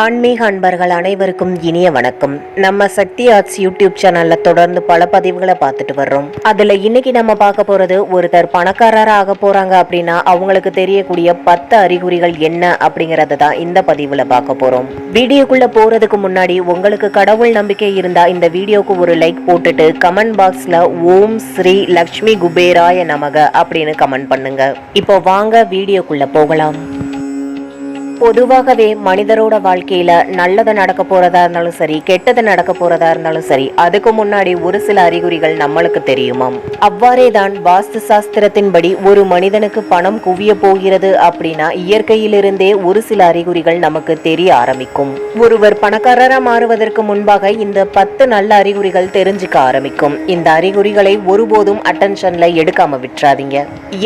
ஆன்மீக அன்பர்கள் அனைவருக்கும் இனிய வணக்கம். நம்ம சக்தி ஆர்ட்ஸ் யூடியூப் சேனல்ல தொடர்ந்து பல பதிவுகளை பார்த்துட்டு வர்றோம். அதுல இன்னைக்கு நம்ம பார்க்க போறது ஒருத்தர் பணக்காரராக ஆக போறாங்க அப்படின்னா அவங்களுக்கு தெரியக்கூடிய பத்து அறிகுறிகள் என்ன அப்படிங்கறத தான் இந்த பதிவுல பார்க்க போறோம். வீடியோக்குள்ள போறதுக்கு முன்னாடி உங்களுக்கு கடவுள் நம்பிக்கை இருந்தா இந்த வீடியோக்கு ஒரு லைக் போட்டுட்டு கமெண்ட் பாக்ஸ்ல ஓம் ஸ்ரீ லக்ஷ்மி குபேராய நமக அப்படின்னு கமெண்ட் பண்ணுங்க. இப்போ வாங்க வீடியோக்குள்ள போகலாம். பொதுவாகவே மனிதரோட வாழ்க்கையில நல்லது நடக்க போறதா இருந்தாலும் சரி கெட்டது நடக்க போறதா இருந்தாலும் சரி அதுக்கு முன்னாடி ஒரு சில அறிகுறிகள் நம்மளுக்கு தெரியுமாம். அவ்வாறே தான் வாஸ்து சாஸ்திரத்தின்படி ஒரு மனிதனுக்கு பணம் குவிய போகிறது அப்படின்னா இயற்கையிலிருந்தே ஒரு சில அறிகுறிகள் நமக்கு தெரிய ஆரம்பிக்கும். ஒருவர் பணக்காரரா மாறுவதற்கு முன்பாக இந்த பத்து நல்ல அறிகுறிகள் தெரிஞ்சுக்க ஆரம்பிக்கும். இந்த அறிகுறிகளை ஒருபோதும் அட்டென்ஷன்ல எடுக்காம விட்டுறாதீங்க.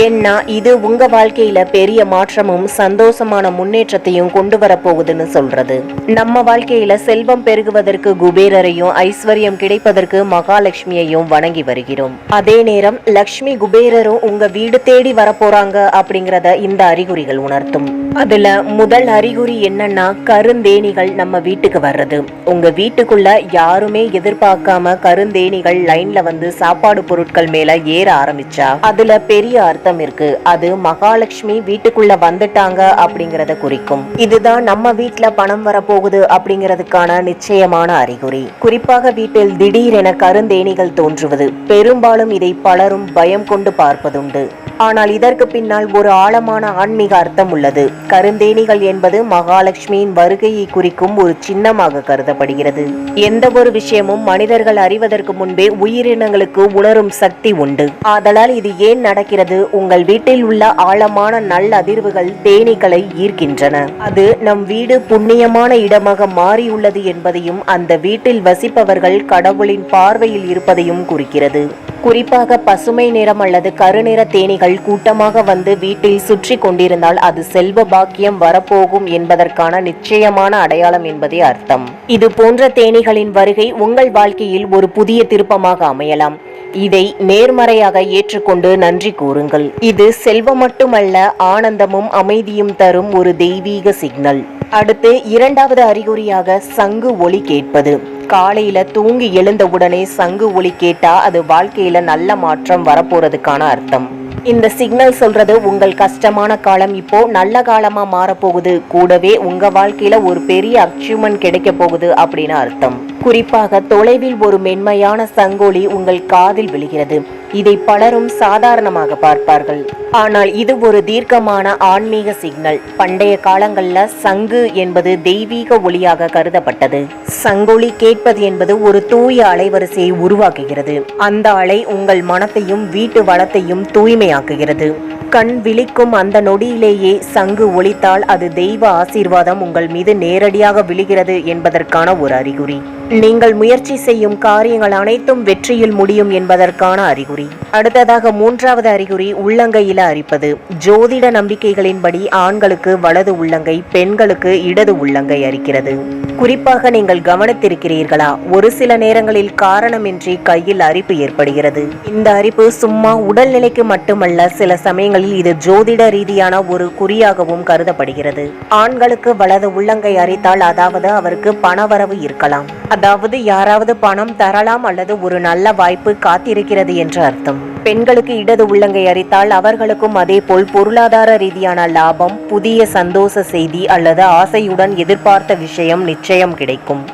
ஏன்னா இது உங்க வாழ்க்கையில பெரிய மாற்றமும் சந்தோஷமான முன்னேற்ற முன்னேற்றத்தையும் கொண்டு வரப்போகுதுன்னு சொல்றது. நம்ம வாழ்க்கையில செல்வம் பெருகுவதற்கு குபேரரையும் ஐஸ்வர்யம் கிடைப்பதற்கு மகாலட்சுமியையும் வணங்கி வருகிறோம். அதே நேரம் லக்ஷ்மி குபேரரும் உங்க வீடு தேடி வரப்போறாங்க அப்படிங்கறத இந்த அறிகுறிகள் உணர்த்தும். அதுல முதல் அறிகுறி என்னன்னா கருந்தேனிகள் நம்ம வீட்டுக்கு வர்றது. உங்க வீட்டுக்குள்ள யாருமே எதிர்பார்க்காம கருந்தேனிகள் லைன்ல வந்து சாப்பாடு பொருட்கள் மேல ஏற ஆரம்பிச்சா அதுல பெரிய அர்த்தம் இருக்கு. அது மகாலட்சுமி வீட்டுக்குள்ள வந்துட்டாங்க அப்படிங்கறத குறிக்கும். இதுதான் நம்ம வீட்டுல பணம் வரப்போகுது அப்படிங்கிறதுக்கான நிச்சயமான அறிகுறி. குறிப்பாக வீட்டில் திடீரென கருந்தேனிகள் தோன்றுவது. பெரும்பாலும் இதை பலரும் பயம் கொண்டு பார்ப்பதுண்டு. ஆனால் இதற்கு பின்னால் ஒரு ஆழமான ஆன்மீக அர்த்தம் உள்ளது. கருந்தேனிகள் என்பது மகாலட்சுமியின் வருகையை குறிக்கும் ஒரு சின்னமாக கருதப்படுகிறது. எந்த ஒரு விஷயமும் மனிதர்கள் அறிவதற்கு முன்பே உயிரினங்களுக்கு உணரும் சக்தி உண்டு. ஆதலால் இது ஏன் நடக்கிறது? உங்கள் வீட்டில் உள்ள ஆழமான நல்ல அதிர்வுகள் தேனீக்களை ஈர்க்கின்றன. அது நம் வீடு புண்ணியமான இடமாக மாறியுள்ளது என்பதையும் அந்த வீட்டில் வசிப்பவர்கள் கடவுளின் பார்வையில் இருப்பதையும் குறிக்கிறது. குறிப்பாக பசுமை நிறம் அல்லது கருநிற தேனீகள் கூட்டமாக வந்து வீட்டில் சுற்றி கொண்டிருந்தால் அது செல்வ பாக்கியம் வரப்போகும் என்பதற்கான நிச்சயமான அடையாளம் என்பதே அர்த்தம். இது போன்ற தேனீகளின் வருகை உங்கள் வாழ்க்கையில் ஒரு புதிய திருப்பமாக அமையலாம். இதை நேர்மறையாக ஏற்றுக்கொண்டு நன்றி கூறுங்கள். இது செல்வம் மட்டுமல்ல ஆனந்தமும் அமைதியும் தரும் ஒரு தெய்வீக சிக்னல். அடுத்து இரண்டாவது அறிகுறியாக சங்கு ஒளி கேட்பது. காலையில தூங்கி எழுந்தவுடனே சங்கு ஒளி கேட்டா அது வாழ்க்கையில நல்ல மாற்றம் வரப்போறதுக்கான அர்த்தம். இந்த சிக்னல் சொல்றது உங்கள் கஷ்டமான காலம் இப்போ நல்ல காலமா மாறப்போகுது. கூடவே உங்க வாழ்க்கையில ஒரு பெரிய அச்சீவ்மெண்ட் கிடைக்க போகுது அப்படின்னு அர்த்தம். குறிப்பாக தொலைவில் ஒரு மென்மையான சங்கொலி உங்கள் காதில் விழுகிறது. இதை பலரும் சாதாரணமாக பார்ப்பார்கள். ஆனால் இது ஒரு தீர்க்கமான ஆன்மீக சிக்னல். பண்டைய காலங்கள்ல சங்கு என்பது தெய்வீக ஒளியாக கருதப்பட்டது. சங்கொலி கேட்பது என்பது ஒரு தூய அலைவரிசையை உருவாக்குகிறது. அந்த அலை உங்கள் மனத்தையும் வீட்டு வளத்தையும் தூய்மையாக்குகிறது. கண் விழிக்கும் அந்த நொடியிலேயே சங்கு ஒழித்தால் அது தெய்வ ஆசீர்வாதம் உங்கள் மீது நேரடியாக விழுகிறது என்பதற்கான ஒரு அறிகுறி. நீங்கள் முயற்சி செய்யும் காரியங்கள் அனைத்தும் வெற்றியில் முடியும் என்பதற்கான அறிகுறி. அடுத்ததாக மூன்றாவது அறிகுறி உள்ளங்கையில அரிப்பது. ஜோதிட நம்பிக்கைகளின்படி ஆண்களுக்கு வலது உள்ளங்கை பெண்களுக்கு இடது உள்ளங்கை அரிக்கிறது. குறிப்பாக நீங்கள் கவனித்திருக்கிறீர்களா? ஒரு சில நேரங்களில் காரணமின்றி கையில் அரிப்பு ஏற்படுகிறது. இந்த அரிப்பு சும்மா உடல்நிலைக்கு மட்டுமல்ல சில சமயங்களில் இது ஜோதிட ரீதியான ஒரு குறியாகவும் கருதப்படுகிறது. ஆண்களுக்கு வலது உள்ளங்கை அரித்தால் அதாவது அவருக்கு பணவரவு இருக்கலாம். அதாவது யாராவது பணம் தரலாம் அல்லது ஒரு நல்ல வாய்ப்பு காத்திருக்கிறது என்று அர்த்தம். பெண்களுக்கு இடது உள்ளங்கை அரித்தால் அவர்களுக்கும் அதே போல் பொருளாதார ரீதியான லாபம் புதிய சந்தோஷ செய்தி அல்லது ஆசையுடன் எதிர்பார்த்த விஷயம் நிச்சயம் கிடைக்கும்.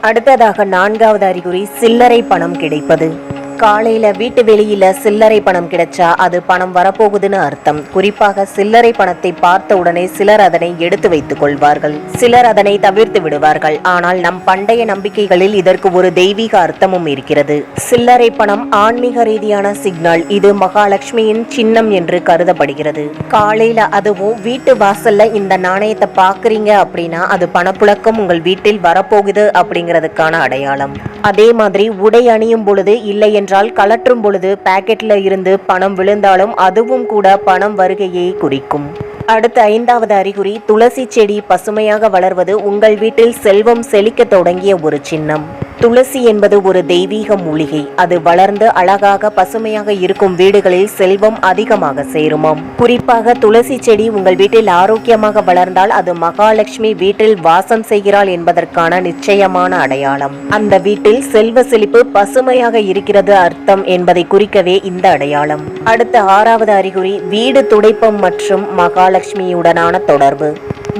அடுத்ததாக நான்காவது அறிகுறி சில்லறை பணம் கிடைப்பது. காலையில வீட்டு வெளியில சில்லறை பணம் கிடைச்சா அது பணம் வரப்போகுதுன்னு அர்த்தம். குறிப்பாக சில்லறை பணத்தை பார்த்த உடனே சிலர் அதனை எடுத்து வைத்துக் கொள்வார்கள். சிலர் அதனை தவிர்த்து விடுவார்கள். ஆனால் நம் பண்டைய நம்பிக்கைகளில் இதற்கு ஒரு தெய்வீக அர்த்தமும் இருக்கிறது. சில்லறை பணம் ஆன்மீக ரீதியான சிக்னல் இது மகாலட்சுமியின் சின்னம் என்று கருதப்படுகிறது. காலையில அதுவும் வீட்டு வாசல்ல இந்த நாணயத்தை பாக்குறீங்க அப்படின்னா அது பணப்புழக்கம் உங்கள் வீட்டில் வரப்போகுது அப்படிங்கிறதுக்கான அடையாளம். அதே மாதிரி உடை அணியும் பொழுது இல்லை என்றால் கலற்றும் பொழுது பாக்கெட்ல இருந்து பணம் விழுந்தாலும் அதுவும் கூட பணம் வருகையை குறிக்கும். அடுத்த ஐந்தாவது அறிகுறி துளசி செடி பசுமையாக வளர்வது உங்கள் வீட்டில் செல்வம் செழிக்க தொடங்கிய ஒரு சின்னம். துளசி என்பது ஒரு தெய்வீக மூலிகை. அது வளர்ந்து அழகாக பசுமையாக இருக்கும் வீடுகளில் செல்வம் அதிகமாக சேருமாம். குறிப்பாக துளசி செடி உங்கள் வீட்டில் ஆரோக்கியமாக வளர்ந்தால் அது மகாலட்சுமி வீட்டில் வாசம் செய்கிறாள் என்பதற்கான நிச்சயமான அடையாளம். அந்த வீட்டில் செல்வ செழிப்பு பசுமையாக இருக்கிறது அர்த்தம் என்பதை குறிக்கவே இந்த அடையாளம். அடுத்த ஆறாவது அறிகுறி வீடு துடைப்பம் மற்றும் மகாலட்சுமியுடனான தொடர்பு.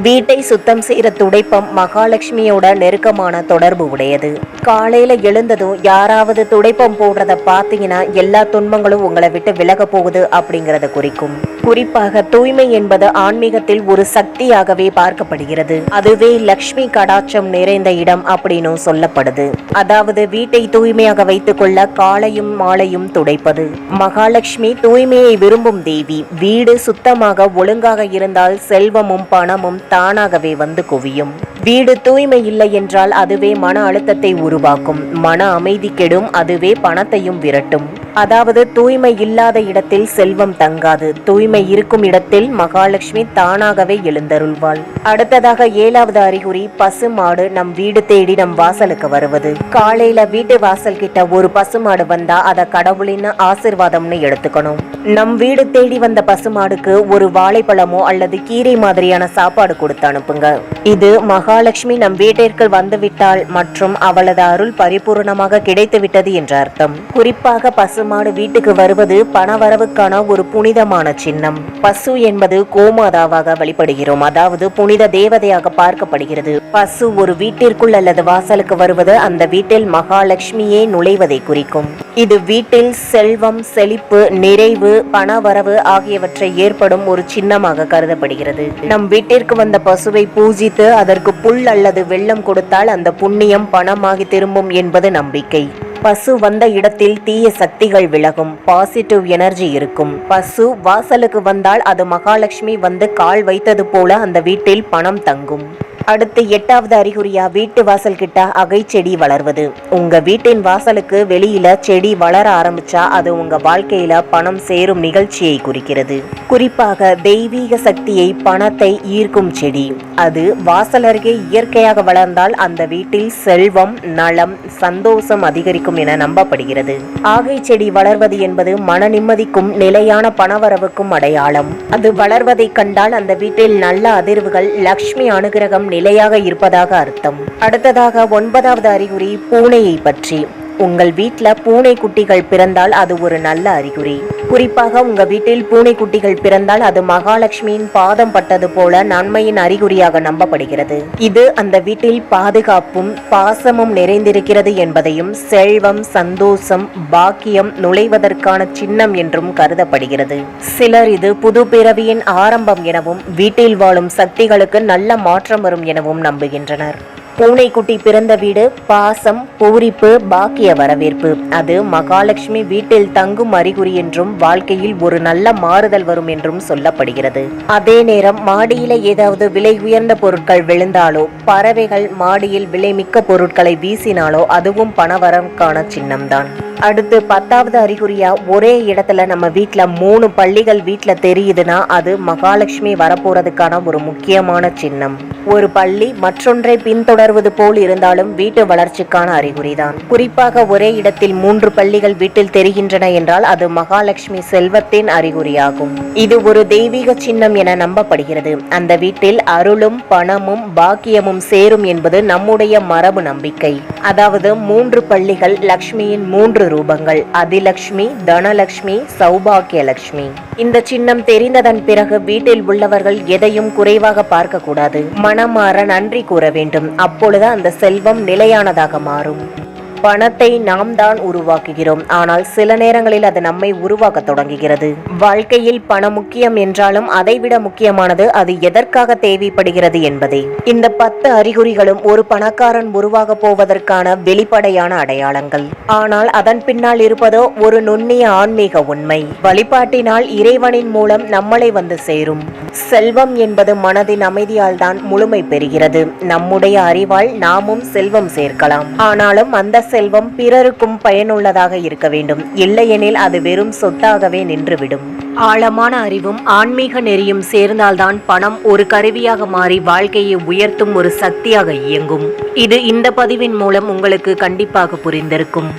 வீட்டை சுத்தம் செய்யற துடைப்பம் மகாலட்சுமியோட நெருக்கமான தொடர்பு உடையது. காலையில எழுந்ததும் யாராவது துடைப்பம் போடுறத பார்த்தீங்கன்னா எல்லா துன்பங்களும் உங்களை விட்டு விலக போகுது அப்படிங்கறத குறிக்கும். குறிப்பாக தூய்மை என்பது ஆன்மீகத்தில் ஒரு சக்தியாகவே பார்க்கப்படுகிறது. அதுவே லக்ஷ்மி கடாட்சம் நிறைந்த இடம் அப்படின்னு சொல்லப்படுது. அதாவது வீட்டை தூய்மையாக வைத்துக்கொள்ள காலையும் மாலையும் துடைப்பது. மகாலட்சுமி தூய்மையை விரும்பும் தேவி. வீடு சுத்தமாக ஒழுங்காக இருந்தால் செல்வமும் பணமும் தானாகவே வந்து குவியும். வீடு தூய்மை இல்லை என்றால் அதுவே மன அழுத்தத்தை உருவாக்கும். மன அமைதி கெடும் அதுவே பணத்தையும் விரட்டும். அதாவது தூய்மை இல்லாத இடத்தில் செல்வம் தங்காது. தூய்மை இருக்கும் இடத்தில் மகாலட்சுமி தானாகவே எழுந்தருள்வாள். அடுத்ததாக ஏழாவது அறிகுறி பசுமாடு நம் வீடு தேடி நம் வாசலுக்கு வருவது. காலையில வீட்டு வாசல் கிட்ட ஒரு பசுமாடு வந்தா அதை கடவுளின் ஆசிர்வாதம்னு எடுத்துக்கணும். நம் வீடு தேடி வந்த பசுமாடுக்கு ஒரு வாழைப்பழமோ அல்லது கீரை மாதிரியான சாப்பாடு கொடுத்து அனுப்புங்க. இது மகா மகாலட்சுமி நம் வீட்டிற்கு வந்துவிட்டாள் மற்றும் அவளது அருள் பரிபூர்ணமாக கிடைத்துவிட்டது என்ற அர்த்தம். குறிப்பாக பசுமாடு வீட்டுக்கு வருவது பணவரவுக்கான ஒரு புனிதமான சின்னம். பசு என்பது கோமாதாவாக வழிபடுகிறோம். அதாவது புனித தேவதையாக பார்க்கப்படுகிறது. பசு ஒரு வீட்டிற்குள் அல்லது வாசலுக்கு வருவது அந்த வீட்டில் மகாலட்சுமியே நுழைவதை குறிக்கும். இது வீட்டில் செல்வம் செழிப்பு நிறைவு பணவரவு ஆகியவற்றை ஏற்படும் ஒரு சின்னமாக கருதப்படுகிறது. நம் வீட்டிற்கு வந்த பசுவை பூஜித்து அதற்கு புல் அல்லது வெள்ளம் கொடுத்தால் அந்த புண்ணியம் பணமாகி திரும்பும் என்பது நம்பிக்கை. பசு வந்த இடத்தில் தீய சக்திகள் விலகும். பாசிட்டிவ் எனர்ஜி இருக்கும். பசு வாசலுக்கு வந்தால் அது மகாலட்சுமி வந்து கால் வைத்தது போல அந்த வீட்டில் பணம் தங்கும். அடுத்து எட்டாவது அறிகுறியா வீட்டு வாசல் கிட்ட அகை செடி வளர்வது. உங்க வீட்டின் வாசலுக்கு வெளியில செடி வளர ஆரம்பிச்சா அது உங்க வாழ்க்கையில பணம் சேரும் நிகழ்ச்சியை குறிக்கிறது. குறிப்பாக தெய்வீக சக்தியை பணத்தை ஈர்க்கும் செடி. அது வாசல் அருகே இயற்கையாக வளர்ந்தால் அந்த வீட்டில் செல்வம் நலம் சந்தோஷம் அதிகரிக்கும் என நம்பப்படுகிறது. ஆகை செடி வளர்வது என்பது மன நிம்மதிக்கும் நிலையான பணவரவுக்கும் அடையாளம். அது வளர்வதை கண்டால் அந்த வீட்டில் நல்ல அதிர்வுகள் லக்ஷ்மி அனுகிரகம் நிலையாக இருப்பதாக அர்த்தம். அடுத்ததாக ஒன்பதாவது அறிகுறி பூனையை பற்றி. உங்கள் வீட்டில் பூனை குட்டிகள் பிறந்தால் அது ஒரு நல்ல அறிகுறி. குறிப்பாக உங்க வீட்டில் பூனை குட்டிகள் பிறந்தால் அது மகாலட்சுமியின் பாதம் பட்டது போல நன்மையின் அறிகுறியாக நம்பப்படுகிறது. இது அந்த வீட்டில் பாதுகாப்பும் பாசமும் நிறைந்திருக்கிறது என்பதையும் செல்வம் சந்தோஷம் பாக்கியம் நுழைவதற்கான சின்னம் என்றும் கருதப்படுகிறது. சிலர் இது புது பிறவியின் ஆரம்பம் எனவும் வீட்டில் வாழும் சக்திகளுக்கு நல்ல மாற்றம் வரும் எனவும் நம்புகின்றனர். பூனைக்குட்டி பிறந்த வீடு பாசம் பூரிப்பு பாக்கிய வரவேற்பு. அது மகாலட்சுமி வீட்டில் தங்கும் அறிகுறி என்றும் வாழ்க்கையில் ஒரு நல்ல மாறுதல் வரும் என்றும் சொல்லப்படுகிறது. அதே நேரம் மாடியில ஏதாவது விலை உயர்ந்த பொருட்கள் விழுந்தாலோ பறவைகள் மாடியில் விலைமிக்க பொருட்களை வீசினாலோ அதுவும் பணவரவுக்கான சின்னம்தான். அடுத்து பத்தாவது அறிகுறியா ஒரே இடத்துல நம்ம வீட்டில் மூணு பள்ளிகள் வீட்டில் தெரியுதுன்னா அது மகாலட்சுமி வரப்போறதுக்கான ஒரு முக்கியமான சின்னம். ஒரு பள்ளி மற்றொன்றை பின்தொடர்வது போல் இருந்தாலும் வீட்டு வளர்ச்சிக்கான அறிகுறிதான். குறிப்பாக ஒரே இடத்தில் மூன்று பள்ளிகள் வீட்டில் தெரிகின்றன என்றால் அது மகாலட்சுமி செல்வத்தின் அறிகுறியாகும். இது ஒரு தெய்வீக சின்னம் என நம்பப்படுகிறது. அந்த வீட்டில் அருளும் பணமும் பாக்கியமும் சேரும் என்பது நம்முடைய மரபு நம்பிக்கை. அதாவது மூன்று பள்ளிகள் லக்ஷ்மியின் மூன்று ரூபங்கள். அதிலக்ஷ்மி தனலக்ஷ்மி சௌபாகியலக்ஷ்மி இந்த சின்னம் தெரிந்ததன் பிறகு வீட்டில் உள்ளவர்கள் எதையும் குறைவாக பார்க்க கூடாது மனமாற நன்றி கூற வேண்டும். அப்பொழுது அந்த செல்வம் நிலையானதாக மாறும். பணத்தை நாம் தான் உருவாக்குகிறோம். ஆனால் சில நேரங்களில் அது நம்மை உருவாக்க தொடங்குகிறது. வாழ்க்கையில் பணம் முக்கியம் என்றாலும் அதைவிட முக்கியமானது அது எதற்காக தேவைப்படுகிறது என்பதே. இந்த பத்து அறிகுறிகளும் ஒரு பணக்காரன் உருவாக போவதற்கான வெளிப்படையான அடையாளங்கள். ஆனால் அதன் பின்னால் இருப்பதோ ஒரு நுண்ணிய ஆன்மீக உண்மை. வழிபாட்டினால் இறைவனின் மூலம் நம்மளை வந்து சேரும். செல்வம் என்பது மனதின் அமைதியால் தான் முழுமை பெறுகிறது. நம்முடைய அறிவால் நாமும் செல்வம் சேர்க்கலாம். ஆனாலும் அந்த செல்வம் பிறருக்கும் பயனுள்ளதாக இருக்க வேண்டும். இல்லையெனில் அது வெறும் சொத்தாகவே நின்றுவிடும். ஆழமான அறிவும் ஆன்மீக நெறியும் சேர்ந்தால்தான் பணம் ஒரு கருவியாக மாறி வாழ்க்கையை உயர்த்தும் ஒரு சக்தியாக இயங்கும். இது இந்த பதிவின் மூலம் உங்களுக்கு கண்டிப்பாக புரிந்திருக்கும்.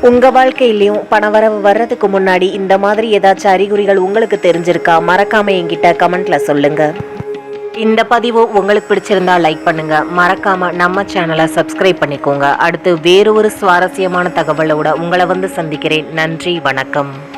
உங்க வாழ்க்கையிலையும் பணவரவு வர்றதுக்கு முன்னாடி இந்த மாதிரி ஏதாச்சும் அறிகுறிகள் உங்களுக்கு தெரிஞ்சிருக்கா? மறக்காம என்கிட்ட கமெண்ட்ல சொல்லுங்க. இந்த பதிவு உங்களுக்கு பிடிச்சிருந்தா லைக் பண்ணுங்க. மறக்காம நம்ம சேனலை சப்ஸ்கிரைப் பண்ணிக்கோங்க. அடுத்து வேறு ஒரு சுவாரஸ்யமான தகவலோட உங்களை வந்து சந்திக்கிறேன். நன்றி வணக்கம்.